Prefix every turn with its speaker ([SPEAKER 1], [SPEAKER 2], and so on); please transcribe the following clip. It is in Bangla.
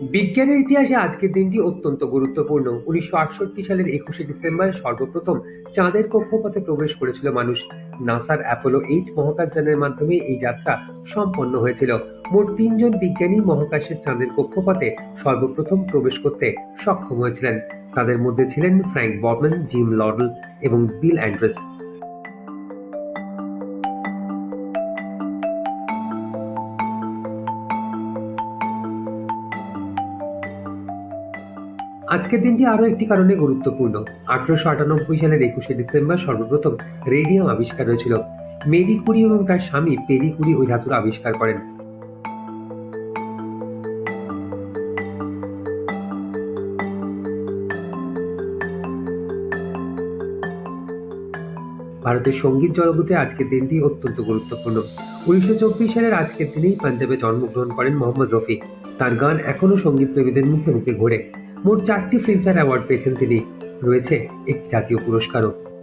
[SPEAKER 1] বিজ্ঞানের ইতিহাসে আজকের দিনটি অত্যন্ত গুরুত্বপূর্ণ। উনিশশো আটষট্টি সালের একুশে ডিসেম্বর সর্বপ্রথম চাঁদের কক্ষপথে প্রবেশ করেছিল মানুষ। নাসার অ্যাপোলো এইট মহাকাশযানের মাধ্যমে এই যাত্রা সম্পন্ন হয়েছিল। মোট তিনজন বিজ্ঞানী মহাকাশের চাঁদের কক্ষপথে সর্বপ্রথম প্রবেশ করতে সক্ষম হয়েছিলেন। তাদের মধ্যে ছিলেন ফ্র্যাঙ্ক ববম্যান জিম লডল এবং বিল অ্যান্ড্রেস। আজকের দিনটি আরও একটি কারণে গুরুত্বপূর্ণ। আঠারোশো আটানব্বই সালের একুশে ডিসেম্বর সর্বপ্রথম রেডিয়াম আবিষ্কার হয়েছিল। মেরি কুরি এবং তার স্বামী পেরি কুরি ওই ধাতুর আবিষ্কার করেন। ভারতের সংগীত জগতে আজকের দিনটি অত্যন্ত গুরুত্বপূর্ণ। উনিশশো চব্বিশ সালের আজকের দিনেই পাঞ্জাবে জন্মগ্রহণ করেন মোহাম্মদ রফি তার গান এখনও সংগীত প্রেমীদের মুখে মুখে ঘোরে। মোট চারটি ফিল্মফেয়ার অ্যাওয়ার্ড পেয়েছেন তিনি। রয়েছে একটি জাতীয় পুরস্কারও।